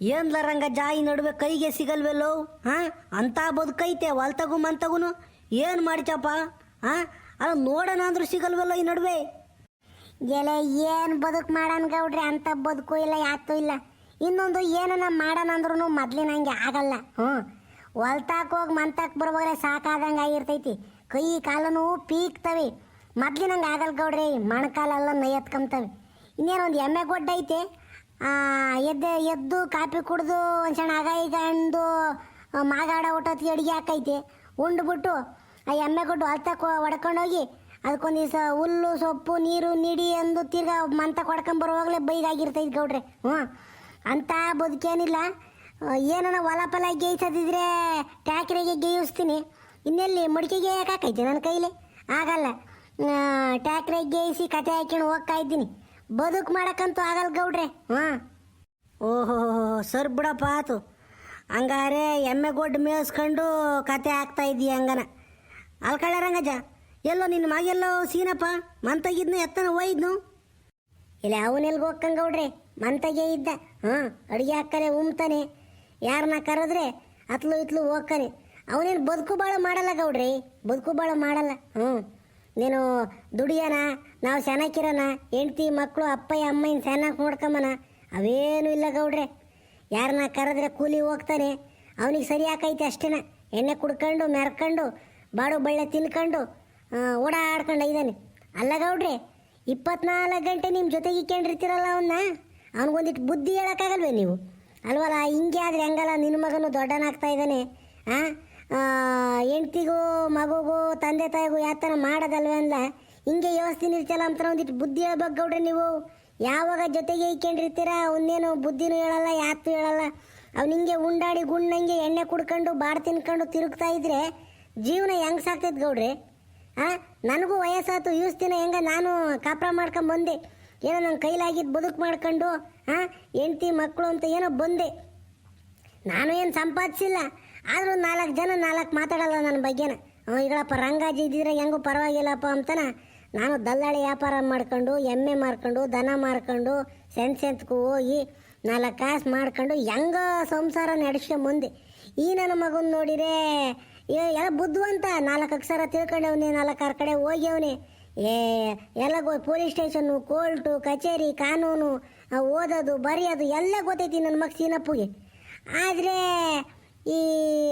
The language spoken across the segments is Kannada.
ಏನ್ಲ ರಂಗ ಜಾಯಿ ನಡುವೆ ಕೈಗೆ ಸಿಗಲ್ವೆಲ್ಲೋ? ಹಾ ಅಂತ ಬದುಕೈತೆ ಹೊಲ್ತಗು ಮಂತಗುನು. ಏನು ಮಾಡ್ಚಪ್ಪ ಹಾ ಅಲ್ಲ, ನೋಡೋಣ ಅಂದ್ರೂ ಸಿಗಲ್ವಲ್ಲ ಈ ನಡುವೆ? ಎಲೆ ಏನು ಬದುಕು ಮಾಡನ್ ಗೌಡ್ರಿ, ಅಂತ ಬದುಕು ಇಲ್ಲ ಯಾತು ಇಲ್ಲ. ಇನ್ನೊಂದು ಏನನ ಮಾಡೋಣ ಅಂದ್ರೂ ಮೊದ್ಲಿನಂಗೆ ಆಗಲ್ಲ. ಹ್ಞೂ. ಹೊಲ್ತಾಕ್ ಹೋಗಿ ಮಂತಾಕ್ ಬರ್ಬೋದ್ರೆ ಸಾಕಾದಂಗೆ ಆಗಿರ್ತೈತಿ. ಕೈ ಕಾಲನು ಪೀಕ್ತವೆ. ಮೊದ್ಲಿನಂಗೆ ಆಗಲ್ಲ ಗೌಡ್ರಿ, ಮೊಣಕಾಲೆಲ್ಲ ನೈಯತ್ಕೊಂತವೆ. ಇನ್ನೇನೊಂದು ಎಮ್ಮೆ ಗೊಡ್ಡ ಐತೆ ಎದ್ದು ಎದ್ದು ಕಾಪಿ ಕುಡ್ದು ಒಂದು ಸಣ್ಣ ಆಗ ಈಗ ಅಂದು ಮಾಗಾಡ ಊಟತ್ತಿ ಅಡುಗೆ ಹಾಕೈತಿ ಉಂಡ್ಬಿಟ್ಟು ಆ ಎಮ್ಮೆ ಕೊಟ್ಟು ಹೊಲ್ತಕ್ಕೆ ಹೊಡ್ಕೊಂಡೋಗಿ ಅದಕ್ಕೊಂದು ದಿವಸ ಹುಲ್ಲು, ಸೊಪ್ಪು, ನೀರು, ನೀಡಿ ಅಂದು ತಿರ್ಗಾ ಮಂತ ಕೊಡ್ಕೊಂಡ್ ಬರುವಾಗಲೇ ಬೈಗಾಗಿರ್ತೈತೆ ಗೌಡ್ರೆ. ಹ್ಞೂ. ಅಂತ ಬದುಕೇನಿಲ್ಲ. ಏನನ ಹೊಲ ಪಲ ಗೇಯ್ಸದಿದ್ರೆ ಟ್ಯಾಕ್ರಿಗೆ ಗೇಯಿಸ್ತೀನಿ. ಇನ್ನೆಲ್ಲಿ ಮಡಿಕೆಗೆ ಹಾಕೈತೆ ನನ್ನ ಕೈಲಿ? ಆಗಲ್ಲ. ಟ್ಯಾಕ್ರಿಗೆ ಗೇಯಿಸಿ ಕತೆ ಹಾಕೊಂಡು ಹೋಗ್ತಾ ಇದ್ದೀನಿ. ಬದುಕು ಮಾಡಕ್ಕಂತೂ ಆಗಲ್ಲ ಗೌಡ್ರೆ. ಹಾಂ? ಓಹೋ, ಸರ್ ಬಿಡಪ್ಪ ಆತು. ಹಂಗಾರೆ ಎಮ್ಮೆ ಗೊಡ್ಡು ಮೇಯಿಸ್ಕೊಂಡು ಕತೆ ಆಗ್ತಾ ಇದೀಯ ಹಂಗನ. ಅಲ್ಕಳ್ಳ ರಂಗಜ ಎಲ್ಲೋ ನಿನ್ನ ಮಗೆಲ್ಲೋ ಸೀನಪ್ಪ? ಮಂತಗಿದ್ನು, ಎತ್ತನ ಒಯ್ದ್ನು? ಇಲ್ಲ ಅವನೆಲ್ಗೆ ಹೋಗ್ಕಂಗೌಡ್ರೆ ಮಂತಗೆ ಇದ್ದ. ಹಾಂ, ಅಡುಗೆ ಹಾಕರೆ ಉಮ್ತಾನೆ. ಯಾರನ್ನ ಕರೆದ್ರೆ ಅತ್ಲು ಇತ್ಲು ಹೋಗ್ತಾನೆ ಅವನೇನು ಬದುಕು ಬಾಳ ಮಾಡಲ್ಲ ಗೌಡ್ರಿ? ಬದುಕು ಬಾಳ ಮಾಡಲ್ಲ. ಹ್ಞೂ ನೀನು ದುಡಿಯೋಣ ನಾವು ಚೆನ್ನಾಗಿರೋಣ ಹೆಂಡ್ತಿ ಮಕ್ಕಳು ಅಪ್ಪಯ್ಯ, ಅಮ್ಮಯ್ಯನ ಚೆನ್ನಾಗಿ ನೋಡ್ಕೊಂಬನ. ಅವೇನೂ ಇಲ್ಲ ಗೌಡ್ರೆ. ಯಾರನ್ನ ಕರೆದ್ರೆ ಕೂಲಿ ಹೋಗ್ತಾನೆ. ಅವನಿಗೆ ಸರಿ ಹಾಕೈತೆ ಅಷ್ಟೇನ. ಎಣ್ಣೆ ಕುಡ್ಕೊಂಡು, ಮೆರ್ಕೊಂಡು, ಬಾಡು ಬಳ್ಳೆ ತಿನ್ಕೊಂಡು ಓಡಾಡ್ಕೊಂಡು ಇದ್ದಾನೆ ಅಲ್ಲ ಗೌಡ್ರೆ, ಇಪ್ಪತ್ನಾಲ್ಕು ಗಂಟೆ ನಿಮ್ಮ ಜೊತೆಗೆ ಇಕ್ಕೊಂಡಿರ್ತೀರಲ್ಲ ಅವನ್ನ ಅವನಿಗೊಂದಿಟ್ಟು ಬುದ್ಧಿ ಹೇಳೋಕ್ಕಾಗಲ್ವೇ ನೀವು? ಅಲ್ವಲ್ಲ, ಹಿಂಗೆ ಆದರೆ ಹೆಂಗಲ್ಲ ನಿನ್ನ ಮಗನು ದೊಡ್ಡನಾಗ್ತಾ ಇದ್ದಾನೆ ಆ ಹೆಂಡ್ತಿಗೂ, ಮಗುಗೂ, ತಂದೆ ತಾಯಿಗೂ ಯಾತನ ಮಾಡೋದಲ್ವೇ ಅಲ್ಲ ಹಿಂಗೆ ವ್ಯವಸ್ಥೆ ಇರ್ತಲ್ಲ ಅಂತ ಒಂದಿಟ್ಟು ಬುದ್ಧಿ ಹೇಳ್ಬೇಕು ನೀವು. ಯಾವಾಗ ಜೊತೆಗೆ ಇಕ್ಕೊಂಡಿರ್ತೀರ ಅವನೇನು ಬುದ್ಧಿನೂ ಹೇಳಲ್ಲ ಯಾತು ಹೇಳಲ್ಲ. ಅವ್ನು ಹಿಂಗೆ ಉಂಡಾಡಿ ಗುಣ್ಣಂಗೆ ಎಣ್ಣೆ ಕುಡ್ಕೊಂಡು ಬಾಡ್ ತಿನ್ಕೊಂಡು ತಿರುಗ್ತಾ ಇದ್ರೆ ಜೀವನ ಹೆಂಗ್ ಸಾಕ್ತೈತೆ ಗೌಡ್ರಿ? ಆ, ನನಗೂ ವಯಸ್ಸಾಯ್ತು ಯೂಸ್ತಿನ ಹೆಂಗೆ ನಾನು ಕಾಪ್ರ ಮಾಡ್ಕೊಂಡ್ ಬಂದೆ. ಏನೋ ನನ್ನ ಕೈಲಾಗಿದ್ದು ಬದುಕು ಮಾಡ್ಕೊಂಡು, ಆ, ಹೆಂಡ್ತಿ ಮಕ್ಕಳು ಅಂತ ಏನೋ ಬಂದೆ. ನಾನು ಏನು ಸಂಪಾದಿಸಿಲ್ಲ, ಆದರೂ ನಾಲ್ಕು ಜನ ನಾಲ್ಕು ಮಾತಾಡಲ್ಲ ನನ್ನ ಬಗ್ಗೆನ. ಈಗಳಪ್ಪ ರಂಗಾಜಿ ಇದ್ದಿದ್ರೆ ಹೆಂಗೂ ಪರವಾಗಿಲ್ಲಪ್ಪ ಅಂತನ ನಾನು ದಲ್ಲಾಳಿ ವ್ಯಾಪಾರ ಮಾಡ್ಕೊಂಡು, ಎಮ್ಮೆ ಮಾರ್ಕೊಂಡು, ದನ ಮಾರ್ಕೊಂಡು ಸೆನ್ಸೆಂತ್ಗೂ ಹೋಗಿ ನಾಲ್ಕು ಕಾಸು ಮಾಡ್ಕೊಂಡು ಹೆಂಗ ಸಂಸಾರ ನಡೆಸ್ಕೊಂಡ್ ಮುಂದೆ. ಈ ನನ್ನ ಮಗನ ನೋಡಿರೇ ಎಲ್ಲ ಬುದ್ಧಿವಂತ. ನಾಲ್ಕು ಅಕ್ಷರ ತಿಳ್ಕೊಂಡವನೇ, ನಾಲ್ಕು ಆರು ಕಡೆ ಹೋಗ್ಯವನೇ. ಏ, ಎಲ್ಲ ಗೊ, ಪೊಲೀಸ್ ಸ್ಟೇಷನ್ನು, ಕೋರ್ಟು, ಕಚೇರಿ, ಕಾನೂನು ಓದೋದು, ಬರೆಯೋದು, ಎಲ್ಲ ಗೊತ್ತೈತಿ ನನ್ನ ಮಗ ಸೀನಪ್ಪಗೆ. ಆದರೆ ಈ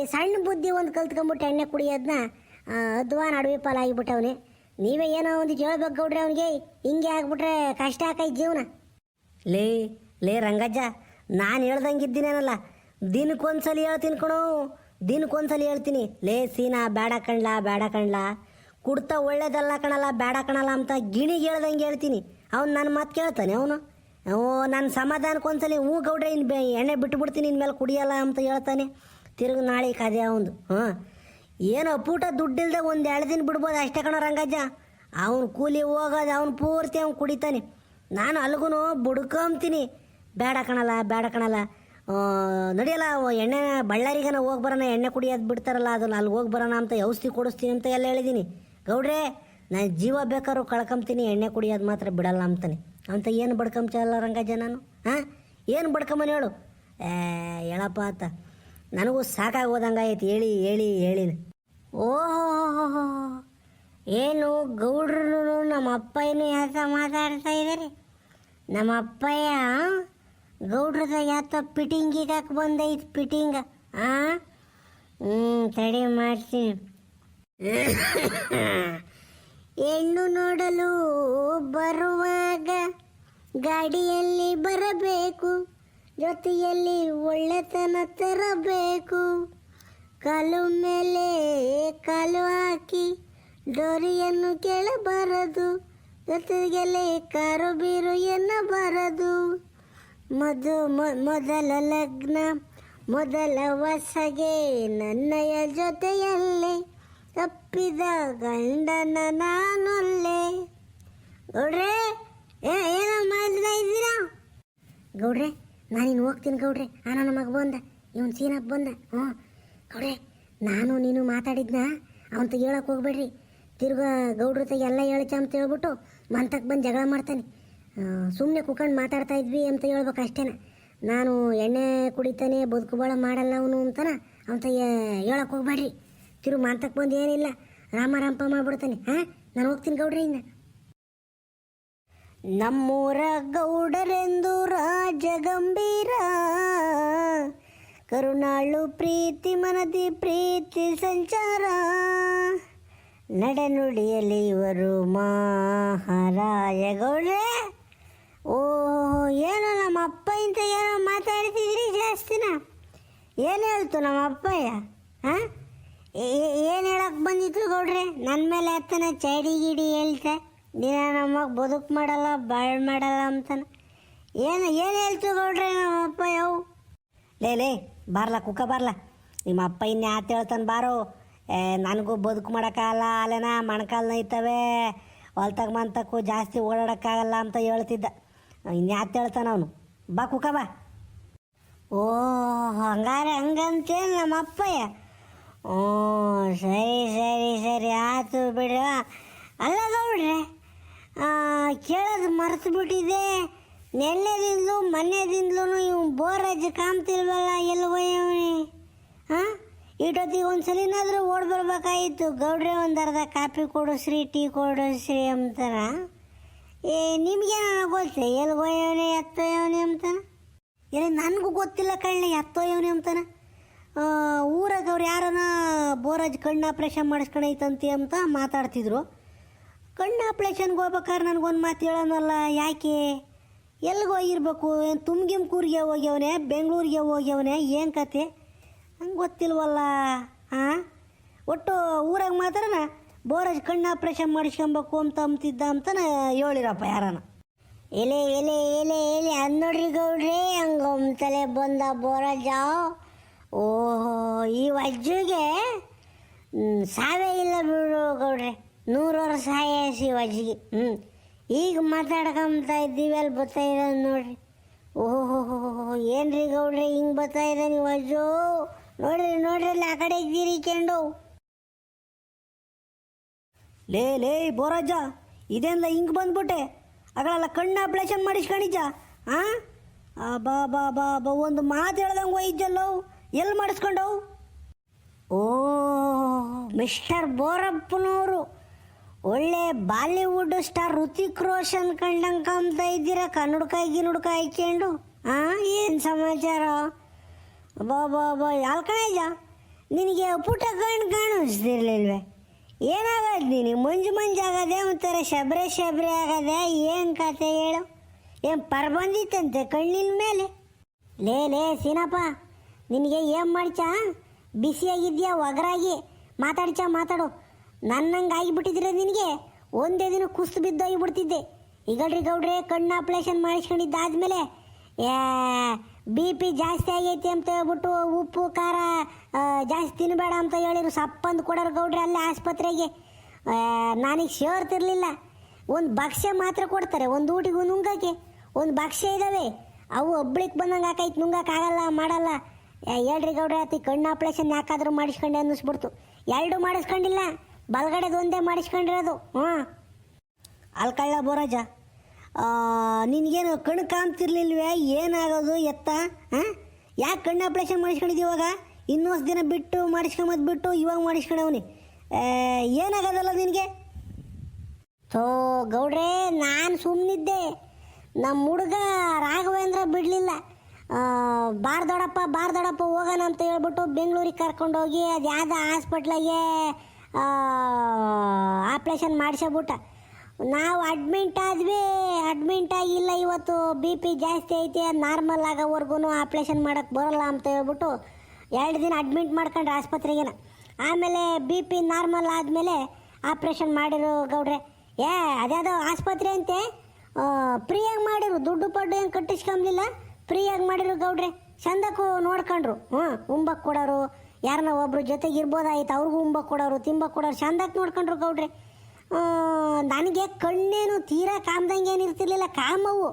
ಸಣ್ಣ ಬುದ್ಧಿ ಒಂದು ಕಲ್ತ್ಕೊಂಬಿಟ್ಟು ಎಣ್ಣೆ ಕುಡಿಯೋದನ್ನ ಅದ್ವಾನ್ ಅಡವಿ ಪಾಲ ಆಗಿಬಿಟ್ಟವನೆ ನೀವೇ ಏನೋ ಒಂದು ಹೇಳ್ಬೇಕು ಗೌಡ್ರೆ ಅವನಿಗೆ. ಹಿಂಗೆ ಆಗ್ಬಿಟ್ರೆ ಕಷ್ಟ ಆಕೈ ಜೀವನ. ಲೇ ಲೇ ರಂಗಜ್ಜ, ನಾನು ಹೇಳ್ದಂಗಿದ್ದೀನೇನಲ್ಲ. ದಿನಕ್ಕೊಂದ್ಸಲಿ ಹೇಳ್ತೀನಿ ಕಣೋ. ದಿನಕ್ಕೊಂದ್ಸಲಿ ಹೇಳ್ತೀನಿ. ಲೇ ಸೀನಾ, ಬೇಡ ಕಣ್ಲಾ ಬೇಡ ಕಣ್ಲಾ. ಕುಡ್ತಾ ಒಳ್ಳೇದಲ್ಲ ಕಣಲ್ಲ, ಬೇಡ ಕಣಲ್ಲ ಅಂತ ಗಿಣಿಗೆ ಹೇಳ್ದಂಗೆ ಹೇಳ್ತೀನಿ. ಅವ್ನು ನನ್ನ ಮಾತು ಕೇಳ್ತಾನೆ ಅವನು. ಓ ನನ್ನ ಸಮಾಧಾನಕ್ಕೊಂದ್ಸಲಿ, ಹೂ ಗೌಡ್ರೆ ಇನ್ನು ಎಣ್ಣೆ ಬಿಟ್ಬಿಡ್ತೀನಿ, ಇನ್ಮೇಲೆ ಕುಡಿಯಲ್ಲ ಅಂತ ಹೇಳ್ತಾನೆ. ತಿರುಗಿ ನಾಳೆ ಕದೆ ಅವನು ಹಾಂ ಏನೋ ಪೂಟ ದುಡ್ಡಿಲ್ದೆ ಒಂದು ಎರಡು ದಿನ ಬಿಡ್ಬೋದು ಅಷ್ಟೇ ಕಣ ರಂಗಜ್ಜ. ಅವ್ನು ಕೂಲಿ ಹೋಗೋದು ಅವ್ನು ಪೂರ್ತಿ ಅವ್ನು ಕುಡಿತಾನೆ. ನಾನು ಅಲ್ಗೂ ಬುಡ್ಕೊಂತೀನಿ ಬೇಡ ಕಣಲ್ಲ ಬೇಡ ಕಣಲ್ಲ. ನಡೆಯಲ್ಲ ಎಣ್ಣೆ ಬಳ್ಳಾರಿಗನ ಹೋಗಿ ಬರೋಣ, ಎಣ್ಣೆ ಕುಡಿಯೋದು ಬಿಡ್ತಾರಲ್ಲ, ಅದನ್ನ ಅಲ್ಲಿ ಹೋಗಿ ಬರೋಣ ಅಂತ ಔಷಧಿ ಕೊಡಿಸ್ತೀನಿ ಅಂತ ಎಲ್ಲ ಹೇಳಿದ್ದೀನಿ ಗೌಡ್ರೆ, ನಾನು ಜೀವ ಬೇಕಾದ್ರೂ ಕಳ್ಕೊಂತೀನಿ ಎಣ್ಣೆ ಕುಡಿಯೋದು ಮಾತ್ರ ಬಿಡಲ್ಲ ಅಂತಾನೆ. ಅಂತ ಏನು ಬಡ್ಕೊಂಬಲ್ಲ ರಂಗಜ್ಜ ನಾನು? ಹಾಂ ಏನು ಬಡ್ಕೊಂಬನ ಹೇಳು? ಏ, ಹೇಳಪ್ಪ ಆತ ನನಗೂ ಸಾಕಾಗಿ ಹೋದಂಗಾಯ್ತು ಹೇಳಿ ಹೇಳಿ ಹೇಳಿ ಓಹೋ, ಏನು ಗೌಡ್ರು ನಮ್ಮ ಅಪ್ಪಯ್ಯನೂ ಯಾಕೆ ಮಾತಾಡ್ತಾ ಇದ್ದಾರೆ? ನಮ್ಮ ಅಪ್ಪಯ್ಯ, ಗೌಡ್ರದ ಯಾತ ಪಿಟಿಂಗಿಗೆ ಬಂದೈತಿ ಪಿಟಿಂಗ. ಆ? ಹ್ಞೂ ತಡೆ ಮಾಡ್ತೀನಿ. ಹೆಣ್ಣು ನೋಡಲು ಬರುವಾಗ ಗಾಡಿಯಲ್ಲಿ ಬರಬೇಕು. ಜೊತೆಯಲ್ಲಿ ಒಳ್ಳೆತನ ತರಬೇಕು. ಕಾಲು ಮೇಲೆ ಕಾಲು ಹಾಕಿ, ಡೋರಿಯನ್ನು ಕೇಳಬಾರದು. ಜೊತೆಗೆಲೆ ಕಾರು ಬೀರು ಎನ್ನಬಾರದು. ಮದು ಮೊದಲ ಲಗ್ನ, ಮೊದಲ ವಸಗೆ ನನ್ನಯ ಜೊತೆಯಲ್ಲೇ ತಪ್ಪಿದ ಗಂಡನ ನಾನೊಲ್ಲೆ. ಗೌಡ್ರೆ ಏನೋ ಮಾಡ್ತಾ ಇದ್ದೀರಾ? ಗೌಡ್ರೆ ನಾನಿನ್ನು ಹೋಗ್ತೀನಿ ಗೌಡ್ರೆ. ಆ, ನನ್ನ ಮಗ ಬಂದ. ಇವನು ಸೀನಪ್ಪ ಬಂದ. ಹ್ಞೂ. ಗೌಡ್ರೆ, ನಾನು ನೀನು ಮಾತಾಡಿದ್ನ? ಅವಂತ ಹೇಳಕ್ಕೆ ಹೋಗ್ಬೇಡ್ರಿ. ತಿರ್ಗಾ ಗೌಡ್ರ ತೆಗೆ ಎಲ್ಲ ಹೇಳಿ ಅಂತ ಹೇಳ್ಬಿಟ್ಟು ಮಂತಕ್ಕೆ ಬಂದು ಜಗಳ ಮಾಡ್ತಾನೆ. ಸುಮ್ಮನೆ ಕುತ್ಕೊಂಡು ಮಾತಾಡ್ತಾ ಇದ್ವಿ ಅಂತ ಹೇಳ್ಬೇಕು ಅಷ್ಟೇನ. ನಾನು ಎಣ್ಣೆ ಕುಡಿತಾನೆ ಬದುಕುಬಾಳ ಮಾಡಲ್ಲ ಅವನು ಅಂತಾನ ಅಂತ ಹೇಳಕ್ಕೆ ಹೋಗ್ಬೇಡ್ರಿ. ತಿರು ಮಂತಕ್ಕೆ ಬಂದು ಏನಿಲ್ಲ. ರಾಮ, ರಾಮಪ್ಪ ಮಾಡ್ಬಿಡ್ತಾನೆ. ಹಾಂ, ನಾನು ಹೋಗ್ತೀನಿ ಗೌಡ್ರಿ ಇನ್ನ. ನಮ್ಮೂರ ಗೌಡರೆಂದು ರಾಜ ಗಂಭೀರ ಕರುಣಾಳು ಪ್ರೀತಿ ಮನದಿ ಪ್ರೀತಿ ಸಂಚಾರ. ನಡೆನುಡಿಯಲಿ ಇವರು ಮಹಾರಾಯ ಗೌಡ್ರೆ ಓ ಏನೋ ನಮ್ಮ ಅಪ್ಪ ಇಂತ ಏನೋ ಮಾತಾಡ್ತಿದ್ರಿ ಜಾಸ್ತಿನ. ಏನು ಹೇಳ್ತು ನಮ್ಮ ಅಪ್ಪಯ್ಯ? ಹಾಂ ಏನು ಹೇಳಕ್ಕೆ ಬಂದಿತ್ತು ಗೌಡ್ರೆ? ನನ್ನ ಮೇಲೆ ಹತ್ತನ ಚಡಿ ಗಿಡಿ ಹೇಳ್ತೆ. ದಿನ ನಮಗೆ ಬದುಕು ಮಾಡಲ್ಲ ಬಾಳ್ ಮಾಡಲ್ಲ ಅಂತಾನ. ಏನು ಏನು ಹೇಳ್ತು ನೋಡ್ರಿ ನಮ್ಮಪ್ಪ ಯಾವ ಲೇ ಲೇ ಬಾರ್ಲ ಕುಕ್ಕ ಬಾರ್ಲ. ನಿಮ್ಮ ಅಪ್ಪ ಇನ್ನೇ ಆತ ಹೇಳ್ತಾನೆ ಬಾರೋ. ಏ ನನಗೂ ಬದುಕು ಮಾಡೋಕ್ಕಾಗಲ್ಲ ಅಲ್ಲೇನ ಮೊಣಕಾಲು ನೈತವೆ ಹೊಲ್ತಾಗ ಮಂತಕ್ಕೂ ಜಾಸ್ತಿ ಓಡಾಡೋಕ್ಕಾಗಲ್ಲ ಅಂತ ಹೇಳ್ತಿದ್ದ. ಇನ್ಯಾತ್ ಹೇಳ್ತಾನ ಅವನು. ಬಾ ಕುಕ್ಕ ಬಾ. ಓ ಹಂಗಾರೆ ಹಂಗಂತೇಳಿ ನಮ್ಮ ಅಪ್ಪಯ್ಯ. ಓ ಸರಿ ಸರಿ ಸರಿ ಆಯ್ತು ಬಿಡು ಅಲ್ಲ ಗೌಡ್ರೆ ಆ, ಕೇಳೋದು ಮರೆತು ಬಿಟ್ಟಿದೆ ನೆನ್ನೆದಿಂದಲೂ ಮೊನ್ನೆದಿಂದಲೂ ಇವು ಬೋರಾಜ್ ಕಾಮ್ತಿಲ್ವಲ್ಲ ಎಲ್ಲಿ ಹೋಯವನಿ ಹಾಂ ಇಟ್ಟೊತ್ತಿಗೆ ಒಂದು ಸಲಿನಾದರೂ ಓಡ್ ಬರ್ಬೇಕಾಗಿತ್ತು. ಗೌಡ್ರೆ ಒಂದು ಅರ್ಧ ಕಾಫಿ ಕೊಡಿಸ್ರಿ ಟೀ ಕೊಡಿಸ್ರಿ ಅಂತಾರ. ಏ ನಿಮ್ಗೇನ ಗೊತ್ತೇ ಎಲ್ಲಿ ಹೋಯವನಿ ಎತ್ತೋಯವನಿ ಅಂತಾನ? ಏನೇ ನನಗೂ ಗೊತ್ತಿಲ್ಲ ಕಣ್ಣೆ ಎತ್ತೋಯವನಿ ಅಂತಾನ? ಆ, ಊರಾಗ ಅವ್ರು ಯಾರನ ಬೋರಾಜ್ ಕಣ್ಣು ಆಪ್ರೇಷನ್ ಮಾಡಿಸ್ಕೊಂಡೈತಂತೆ ಅಂತ ಮಾತಾಡ್ತಿದ್ರು. ಕಣ್ಣು ಆಪ್ರೇಷನ್ಗೆ ಹೋಗ್ಬೇಕಾದ್ರೆ ನನಗೊಂದು ಮಾತು ಹೇಳೋನಲ್ಲ, ಯಾಕೆ? ಎಲ್ಲಿಗೆ ಹೋಗಿರ್ಬೇಕು? ಏನು ತುಮ್ಗಿಮ್ಕೂರಿಗೆ ಹೋಗ್ಯವನೆ, ಬೆಂಗಳೂರಿಗೆ ಹೋಗ್ಯವನೆ, ಏನು ಕತೆ? ಹಂಗೆ ಗೊತ್ತಿಲ್ವಲ್ಲ ಹಾಂ ಒಟ್ಟು ಊರಾಗ ಮಾತ್ರನ ಬೋರಾಜ್ ಕಣ್ಣು ಆಪ್ರೇಷನ್ ಮಾಡಿಸ್ಕೊಬೇಕು ಅಂತ ಅಂತಿದ್ದ ಅಂತ ಹೇಳಿರಪ್ಪ ಯಾರನ. ಎಲೆ ಎಲೆ ಎಲೆ ಎಲೆ ಅದು ನೋಡ್ರಿ ಗೌಡ್ರಿ ಹಂಗೊಮ್ತಲೆ ಬಂದ ಬೋರಾಜ ಓಹೋ, ಈ ವಜ್ಜಿಗೆ ಸಾವೇ ಇಲ್ಲ ಬಿಡು ಗೌಡ್ರೆ. ನೂರು ವರ್ಷ ವಜ್ಜಿಗೆ ಹ್ಞೂ ಈಗ ಮಾತಾಡ್ಕೊಂತ ಇದ್ದೀವಿ, ಅಲ್ಲಿ ಬರ್ತಾ ಇದ್ದ ನೋಡ್ರಿ. ಓಹೋ ಏನ್ರಿ ಗೌಡ್ರಿ, ಹಿಂಗೆ ಬರ್ತಾ ಇದ್ದಾನೆ ಅಜ್ಜು? ನೋಡ್ರಿ ನೋಡ್ರಿ, ಅಲ್ಲಿ ಆ ಕಡೆ ಇದ್ದೀರಿ ಕೆಂಡು ಲೇ ಲೇ, ಬೋರಜ್ಜ ಇದೆಲ್ಲ ಹಿಂಗೆ ಬಂದ್ಬಿಟ್ಟೆ? ಅಗಳೆಲ್ಲ ಕಣ್ಣು ಆಪ್ರೇಷನ್ ಮಾಡಿಸ್ಕೊಂಡಿದ್ದ ಹಾಂ ಬಾ ಬಾ ಬಾ ಬಾ, ಒಂದು ಮಾತು ಹೇಳ್ದಂಗೆ ಒಯ್ಜಲ್ಲೋ ಎಲ್ಲಿ ಮಾಡಿಸ್ಕೊಂಡವು? ಓ, ಮಿಸ್ಟರ್ ಬೋರಪ್ಪನವರು. ಒಳ್ಳೆ ಬಾಲಿವುಡ್ ಸ್ಟಾರ್ ಋತಿಕ್ ರೋಷನ್ ಕಂಡಂಗೆ ಕಾಮ್ತಾ ಇದ್ದೀರಾ? ಕನ್ನಡಕಾಯಿ ಗಿನ್ನುಡ್ಕ ಹಾಕ್ಯಂಡು ಹಾಂ ಏನು ಸಮಾಚಾರ? ಬಾಬಾ ಬಾ ಬಾ. ಯಾಲ್ ಕಣಯ್ಯ ನಿನಗೆ ಪುಟ ಕಣ್ಣು ಕಾಣಿಸ್ತಿರ್ಲಿಲ್ವೇ? ಏನಾಗದು ನೀನು ಮಂಜು ಮಂಜು ಆಗದೆ ಒಂಥರ ಶಬರಿ ಶಬರಿ ಆಗದೆ ಏನು ಕತೆ ಹೇಳು? ಏನು ಪರ ಬಂದಿತ್ತಂತೆ ಕಣ್ಣಿನ ಮೇಲೆ? ಲೇ ಲೇ, ಸೀನಪ್ಪ, ನಿನಗೆ ಏನು ಮಾಡ್ಚ? ಬಿಸಿಯಾಗಿದ್ಯಾ? ಒಗರಾಗಿ? ಮಾತಾಡ್ಚ, ಮಾತಾಡು. ನನ್ನಂಗೆ ಆಗಿಬಿಟ್ಟಿದ್ರೆ ನಿನಗೆ? ಒಂದೇ ದಿನ ಕುಸ್ತು ಬಿದ್ದೋಗಿಬಿಡ್ತಿದ್ದೆ ಈಗಲ್ರಿ ಗೌಡ್ರೆ ಕಣ್ಣು ಆಪ್ರೇಷನ್ ಮಾಡಿಸ್ಕೊಂಡಿದ್ದಾದ್ಮೇಲೆ ಬಿ ಪಿ ಜಾಸ್ತಿ ಆಗೈತಿ ಅಂತ ಹೇಳ್ಬಿಟ್ಟು ಉಪ್ಪು ಖಾರ ಜಾಸ್ತಿ ತಿನ್ನಬೇಡ ಅಂತ ಹೇಳಿರು. ಸಪ್ಪಂದು ಕೊಡೋರು ಗೌಡ್ರೆ ಅಲ್ಲೇ ಆಸ್ಪತ್ರೆಗೆ. ನನಗೆ ಸೇರ್ತಿರ್ಲಿಲ್ಲ ಒಂದು ಭಕ್ಷ್ಯ ಮಾತ್ರ ಕೊಡ್ತಾರೆ ಒಂದು ಊಟಿಗೆ ನುಂಗಕ್ಕೆ. ಒಂದು ಭಕ್ಷ್ಯ ಇದ್ದಾವೆ ಅವು ಒಬ್ಳಿಗೆ ಬಂದಂಗೆ ಹಾಕೈತೆ ನುಂಗಕ್ಕಾಗಲ್ಲ ಮಾಡಲ್ಲ. ಏ, ಹೇಳ್ರಿ ಗೌಡ್ರೆ ಆತಿ ಕಣ್ಣು ಆಪ್ರೇಷನ್ ಯಾಕಾದರೂ ಮಾಡಿಸ್ಕೊಂಡೆ ಅನ್ನಿಸ್ಬಿಡ್ತು. ಎರಡು ಮಾಡಿಸ್ಕೊಂಡಿಲ್ಲ. ಬಲಗಡೆದು ಒಂದೇ ಮಾಡಿಸ್ಕೊಂಡಿರೋದು. ಹ್ಞೂ. ಅಲ್ಕಳ್ಳ ಬೋರಾಜ. ನಿನಗೇನು ಕಣ್ಣು ಕಾಣ್ತಿರ್ಲಿಲ್ವೇ? ಏನಾಗೋದು ಎತ್ತ? ಹಾಂ? ಯಾಕೆ ಕಣ್ಣು ಆಪ್ರೇಷನ್ ಮಾಡಿಸ್ಕೊಂಡಿದ್ದಿ ಇವಾಗ? ಇನ್ನೊಂದು ದಿನ ಬಿಟ್ಟು ಮಾಡಿಸ್ಕೊಂಬದ್ ಬಿಟ್ಟು ಇವಾಗ ಮಾಡಿಸ್ಕೊಂಡವನಿ ಏನಾಗೋದಲ್ಲ ನಿನಗೆ? ಥೋ, ಗೌಡ್ರೆ, ನಾನು ಸುಮ್ಮನಿದ್ದೆ ನಮ್ಮ ಹುಡುಗ ರಾಘವೇಂದ್ರ ಬಿಡಲಿಲ್ಲ. ಬಾರ್ದೊಡಪ್ಪ ಬಾರ್ದೊಡಪ್ಪ ಬಾರ್ ದೊಡಪ್ಪ ಹೋಗೋಣ ಅಂತ ಹೇಳ್ಬಿಟ್ಟು ಬೆಂಗಳೂರಿಗೆ ಕರ್ಕೊಂಡೋಗಿ ಅದು ಯಾವ್ದು ಹಾಸ್ಪಿಟ್ಲಾಗೆ ಆಪ್ರೇಷನ್ ಮಾಡಿಸೋಬಿಟ್ಟ ನಾವು ಅಡ್ಮಿಂಟ್ ಆದ್ವಿ ಅಡ್ಮಿಂಟ್ ಆಗಿಲ್ಲ ಇವತ್ತು ಬಿ ಪಿ ಜಾಸ್ತಿ ಐತಿ ನಾರ್ಮಲ್ ಆಗೋವರೆಗೂ ಆಪ್ರೇಷನ್ ಮಾಡೋಕ್ಕೆ ಬರೋಲ್ಲ ಅಂತ ಹೇಳ್ಬಿಟ್ಟು ಎರಡು ದಿನ ಅಡ್ಮಿಂಟ್ ಮಾಡ್ಕೊಂಡ್ರೆ ಆಸ್ಪತ್ರೆಗೇನ. ಆಮೇಲೆ ಬಿ ಪಿ ನಾರ್ಮಲ್ ಆದಮೇಲೆ ಆಪ್ರೇಷನ್ ಮಾಡಿರು ಗೌಡ್ರೆ. ಏ, ಅದ್ಯಾವುದೋ ಆಸ್ಪತ್ರೆ ಅಂತೆ? ಫ್ರೀಯಾಗಿ ಮಾಡಿರು, ದುಡ್ಡು ಪಡ್ಡು ಏನು ಕಟ್ಟಿಸ್ಕೊಂಬ್ಲಿಲ್ಲ ಫ್ರೀಯಾಗಿ ಮಾಡಿರು ಗೌಡ್ರೆ. ಚಂದಕ್ಕೂ ನೋಡ್ಕೊಂಡ್ರು. ಹ್ಞೂ ಉಂಬಕ್ಕೆ ಕೊಡೋರು. ಯಾರನ್ನ ಒಬ್ರು ಜೊತೆಗೆ ಇರ್ಬೋದಾಯ್ತು ಅವ್ರಿಗೂ ಉಂಬ ಕೊಡೋರು, ತಿಂಬ ಕೊಡೋರು ಚಂದಾಗಿ ನೋಡ್ಕೊಂಡ್ರು ಗೌಡ್ರೆ. ನನಗೆ ಕಣ್ಣೇನು ತೀರಾ ಕಾಮ್ದಂಗೆ ಏನು ಇರ್ತಿರ್ಲಿಲ್ಲ, ಕಾಮವು.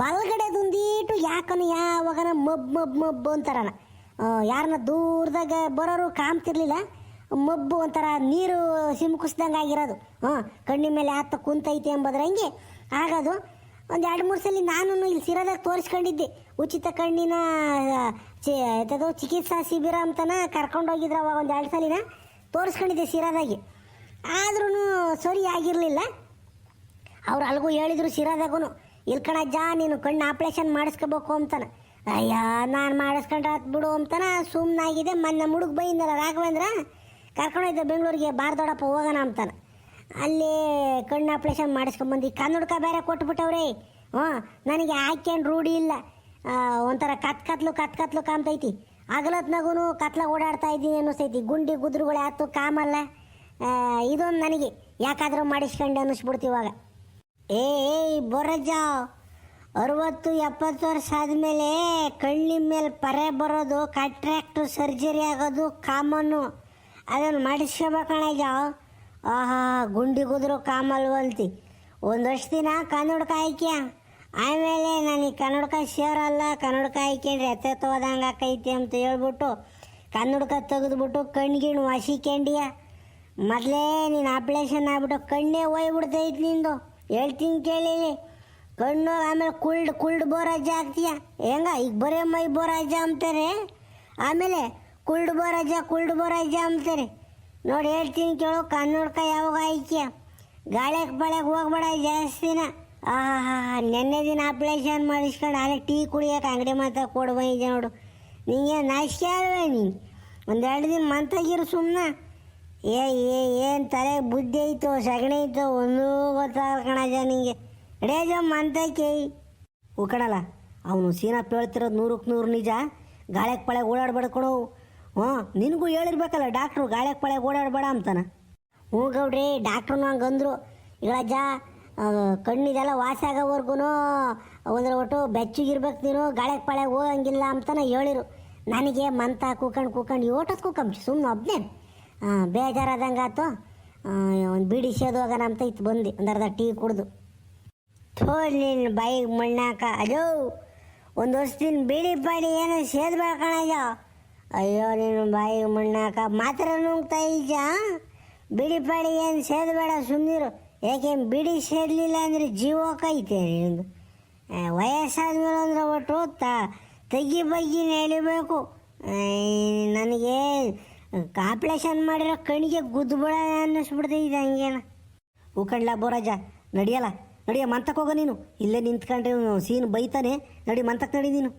ಬಲ್ಗಡೆದೊಂದೀಟು ಯಾಕನ ಯಾವಾಗನ ಮಬ್ ಮಬ್ ಮಬ್ಬು ಅಂತಾರಣ ಯಾರನ್ನ ದೂರದಾಗ ಬರೋರು ಕಾಮ್ತಿರ್ಲಿಲ್ಲ ಮಬ್ಬು ಒಂಥರ ನೀರು ಸಿಮ್ಕಿಸ್ದಂಗೆ ಆಗಿರೋದು. ಹಾಂ ಕಣ್ಣಿನ ಮೇಲೆ ಆತ ಕುಂತೈತೆ ಎಂಬುದ್ರಂಗೆ ಆಗೋದು ಒಂದು ಎರಡು ಮೂರು ಸಲ ನಾನು ಇಲ್ಲಿ ಸಿರಾದಾಗ ತೋರಿಸ್ಕೊಂಡಿದ್ದೆ. ಉಚಿತ ಕಣ್ಣಿನ ಚಿಕಿತ್ಸಾ ಶಿಬಿರ ಅಂತನ ಕರ್ಕೊಂಡೋಗಿದ್ರು ಅವಾಗ ಒಂದು ಎರಡು ಸಲಿನ ತೋರಿಸ್ಕೊಂಡಿದ್ದೆ ಸಿರಾದಾಗೆ. ಆದ್ರೂ ಸರಿ ಆಗಿರಲಿಲ್ಲ. ಅವ್ರು ಅಲ್ಗೂ ಹೇಳಿದ್ರು ಸಿರಾದಾಗೂ ಇಲ್ಲಿ ಕಣಜ್ಜ ನೀನು ಕಣ್ಣು ಆಪ್ರೇಷನ್ ಮಾಡಿಸ್ಕೋಬೇಕು ಅಂತಾನೆ. ಅಯ್ಯ, ನಾನು ಮಾಡಿಸ್ಕೊಂಡ್ರೆ ಬಿಡು ಅಂತಾನ ಸುಮ್ಮನಾಗಿದೆ ಮೊನ್ನೆ ಮುಡುಗ್ ಬೈಂದಲ್ಲ ರಾಘವೇಂದ್ರ ಕರ್ಕೊಂಡೋಯ್ತು ಬೆಂಗಳೂರಿಗೆ ಬಾರ್ ದೊಡ್ಡಪ್ಪ ಹೋಗೋಣ ಅಂತಾನೆ. ಅಲ್ಲಿ ಕಣ್ಣು ಆಪ್ರೇಷನ್ ಮಾಡಿಸ್ಕೊಂಬಂದು ಕನ್ನಡಕ ಬೇರೆ ಕೊಟ್ಬಿಟ್ಟವ್ರಿ. ಹ್ಞೂ, ನನಗೆ ಹಾಕ್ಯಂಡು ರೂಢಿ ಇಲ್ಲ. ಒಂಥರ ಕತ್ ಕತ್ಲು ಕತ್ ಕತ್ಲು ಕಾಮ್ತೈತಿ ಅಗಲತ್ನಾಗೂ ಕತ್ಲ ಓಡಾಡ್ತಾ ಇದ್ದೀನಿ ಅನ್ನಿಸ್ತೈತಿ. ಗುಂಡಿ ಗುದ್ರುಗಳು ಆಯ್ತು ಕಾಮಲ್ಲ ಇದೊಂದು ನನಗೆ ಯಾಕಾದರೂ ಮಾಡಿಸ್ಕೊಂಡು ಅನ್ನಿಸ್ಬಿಡ್ತೀವಾಗ ಏ, ಏಯ್ ಬೊರಜ್ಜ ಅರವತ್ತು ಎಪ್ಪತ್ತು ವರ್ಷ ಆದಮೇಲೆ ಕಣ್ಣಿನ ಮೇಲೆ ಪರೆ ಬರೋದು ಕಟ್ರಾಕ್ಟ್ ಸರ್ಜರಿ ಆಗೋದು, ಕಾಮನ್ನು. ಅದನ್ನು ಮಾಡಿಸ್ಕೋಬೇಕಣಜ್ಜ ಆಹಾ, ಗುಂಡಿ ಗುದ್ರು ಕಾಮಲ್ವಂತಿ ಒಂದಷ್ಟು ದಿನ ಕನ್ನಡಕ ಆಯ್ಕೆ ಆಮೇಲೆ ನನಗೆ ಕನ್ನಡಕ ಸೇರಲ್ಲ ಕನ್ನಡಕ ಎತ್ತ ಹೋದಂಗೆ ಆಕೈತಿ ಅಂತ ಹೇಳ್ಬಿಟ್ಟು ಕನ್ನಡಕ ತೆಗೆದ್ಬಿಟ್ಟು ಕಣ್ಗಿಣ್ ವಾಸಿಕ್ಯಂಡಿಯ ಮೊದಲೇ ನೀನು ಆಪ್ರೇಷನ್ ಆಗ್ಬಿಟ್ಟು ಕಣ್ಣೇ ಹೋಯ್ಬಿಡ್ತೈತಿ ನಿಂದು. ಹೇಳ್ತೀನಿ ಕೇಳಿಲಿ ಕಣ್ಣು ಆಮೇಲೆ ಕುಲ್ಡ್ ಕುಲ್ಡ್ ಬೋರಾಜ ಆಗ್ತೀಯ. ಹೆಂಗ? ಈಗ ಬರೇ ಮೈ ಬೋರಾಜ ಅಂತಾರೆ. ಆಮೇಲೆ ಕುಲ್ಡ್ ಬೋರಾಜ ಕುಲ್ಡ್ ಬೋರಾಜ ಅಂತಾರೆ. ನೋಡಿ, ಹೇಳ್ತೀನಿ ಕೇಳು ಕನ್ನಡಕ ಯಾವಾಗ ಆಯ್ಕೆ ಗಾಳಿಗೆ ಬಳೆಗೆ ಹೋಗ್ಬೇಡ ಜಾಸ್ತಿನ. ಆಹಾ ನೆನ್ನೆ ದಿನ ಆಪ್ರೇಷನ್ ಮಾಡಿಸ್ಕೊಂಡು ಅಲ್ಲಿ ಟೀ ಕುಡಿಯೋಕೆ ಅಂಗಡಿ ಮಾತ್ರ ಕೊಡು ಬಂದಿದ್ದೆ ನೋಡು. ನಿಂಗೆ ನಾಚಿಕೆ ಅಲ್ವೇ ನೀನು? ಒಂದೆರಡು ದಿನ ಮಂತಾಗಿರು ಸುಮ್ಮನೆ ಏ ಏ, ಏನು ತಲೆ ಬುದ್ಧಿ ಐತೋ, ಸಗಣಿ ಐತೋ, ಒಂದೂ ಗೊತ್ತಾಗಲ್ಲ ಕಣಜ ನಿಂಗೆ. ರೇಜ ಮಂತಕ್ಕೆ ಉಕಣಲ್ಲ ಅವನು ಸೀನಪ್ಪ ಹೇಳ್ತಿರೋದು ನೂರಕ್ಕೆ ನೂರು ನಿಜ. ಗಾಳಿಗೆ ಪಳೆಗೆ ಓಡಾಡ್ಬೇಡ ಕಣೋ ಹ್ಞೂ, ನಿನಗೂ ಹೇಳಿರ್ಬೇಕಲ್ಲ ಡಾಕ್ಟ್ರು ಗಾಳಿಗೆ ಪಳೆ ಓಡಾಡಬೇಡ ಅಂತಾನೆ. ಹ್ಞೂ ಗೌಡ್ರಿ ಡಾಕ್ಟ್ರು ಹಂಗಂದ್ರು ಇಗಳಜ್ಜ ಕಣ್ಣಿದೆಲ್ಲ ವಾಸಿ ಆಗೋವರೆಗೂ ಒಂದ್ರ ಒಟ್ಟು ಬೆಚ್ಚಗಿರ್ಬೇಕು ನೀನು ಗಾಳಿಗೆ ಪಳೆ ಹೋಗಂಗಿಲ್ಲ ಅಂತಾನೆ ಹೇಳಿರು. ನನಗೆ ಮಂತ ಕೂಕಂಡು ಕೂಕಂಡು ಓಟದ ಕೂಕಂಬಿ ಸುಮ್ಮನೆ ಒಬ್ಬನೇ ಬೇಜಾರಾದಂಗಾತು ಒಂದು ಬೀಡಿ ಹೋಗೋಣ ಅಂತ ಇತ್ತು ಬಂದು, ಒಂದು ಅರ್ಧ ಟೀ ಕುಡ್ದು. ನಿನ್ನ ಬೈಗೆ ಮಣ್ಣಾಕ ಅಜೋ ಒಂದು ವರ್ಷದಿನ ಬೀಡಿ ಪಾಡಿ ಏನು ಸೇದ್ಬೇಡ ಕಣಯ್ಯ. ಅಯ್ಯೋ, ನೀನು ಬಾಯಿಗೆ ಮಣ್ಣಾಕ ಮಾತ್ರ ನುಂಗ್ತಾ ಈಜ ಬಿಡಿ ಪಾಡಿ, ಏನು ಸೇದಬೇಡ ಸುಮ್ಮನಿರು ಯಾಕೇನು ಬಿಡಿ ಸೇದಲಿಲ್ಲ ಅಂದರೆ ಜೀವೋಕೈತೆ ನಿಂದು. ವಯಸ್ಸಾದ್ಮೇಲೆ ಅಂದ್ರೆ ಒಟ್ಟು ತ ತೆಗಿ ಬಗ್ಗಿ ಎಳಿಬೇಕು. ನನಗೆ ಆಪ್ರೇಷನ್ ಮಾಡಿರೋ ಕಣಿಗೆ ಗುದ್ದುಬಿಡ ಇದೆ ಹಂಗೇನ. ಉಕಂಡ್ಲ ಬೋರಾಜ ನಡಿಯಲ್ಲ? ನಡಿಯ ಮಂತಕ್ಕೆ ಹೋಗ ನೀನು. ಇಲ್ಲೇ ನಿಂತ್ಕೊಂಡ್ರೆ ಸೀನ್ ಬೈತಾನೆ. ನಡಿ ಮಂತಕ್ಕೆ ನಡಿ ನೀನು.